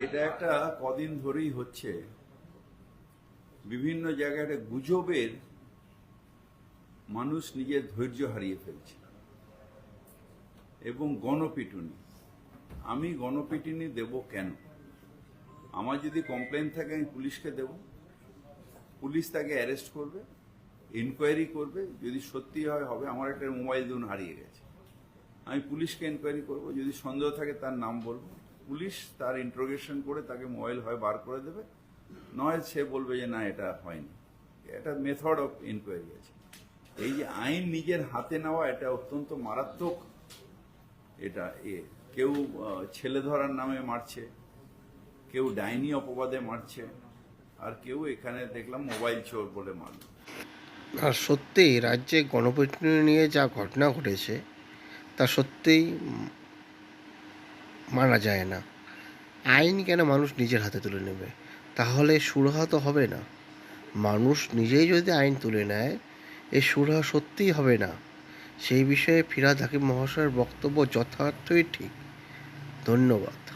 এটা একটা কদিন ধরেই হচ্ছে। বিভিন্ন জায়গায় গুজবের মানুষ নিজের ধৈর্য হারিয়ে ফেলছে। এবং গণপিটুনি। আমি গণপিটুনি দেব কেন? আমার যদি কমপ্লেন থাকে, আমি পুলিশকে দেব। পুলিশ তাকে অ্যারেস্ট করবে ইনকোয়ারি করবে। যদি সত্যি হয়, হবে। আমার একটা মোবাইল দুন হারিয়ে গেছে। আমি পুলিশকে ইনকোয়ারি করব। যদি সন্দেহ থাকে, তার নাম বলব। পুলিশ তার ইন্ট্রোগেশন করে তাকে মোবাইল হয় বার করে দেবে। নয় সে বলবে যে, না, এটা হয়নি। এটা মেথড অফ ইনকোয়ারি আছে। এই যে আইন নিজের হাতে নেওয়া, এটা অত্যন্ত মারাত্মক। এটা এ, কেউ ছেলে ধরার নামে মারছে, কেউ ডাইনি অপবাদে মারছে, আর কেউ এখানে দেখলাম মোবাইল চোর বলে মারল। আর সত্যিই রাজ্যে গণপিটুনি নিয়ে যা ঘটনা ঘটেছে, তা সত্যিই মানা যায় না। আইন কেন মানুষ নিজের হাতে তুলে নেবে? তাহলে সুরাহা তো হবে না। মানুষ নিজেই যদি আইন তুলে নেয়, এ সুরাহা সত্যিই হবে না। সেই বিষয়ে ফিরাদ হাকিম মহাশয়ের বক্তব্য যথার্থই ঠিক। ধন্যবাদ।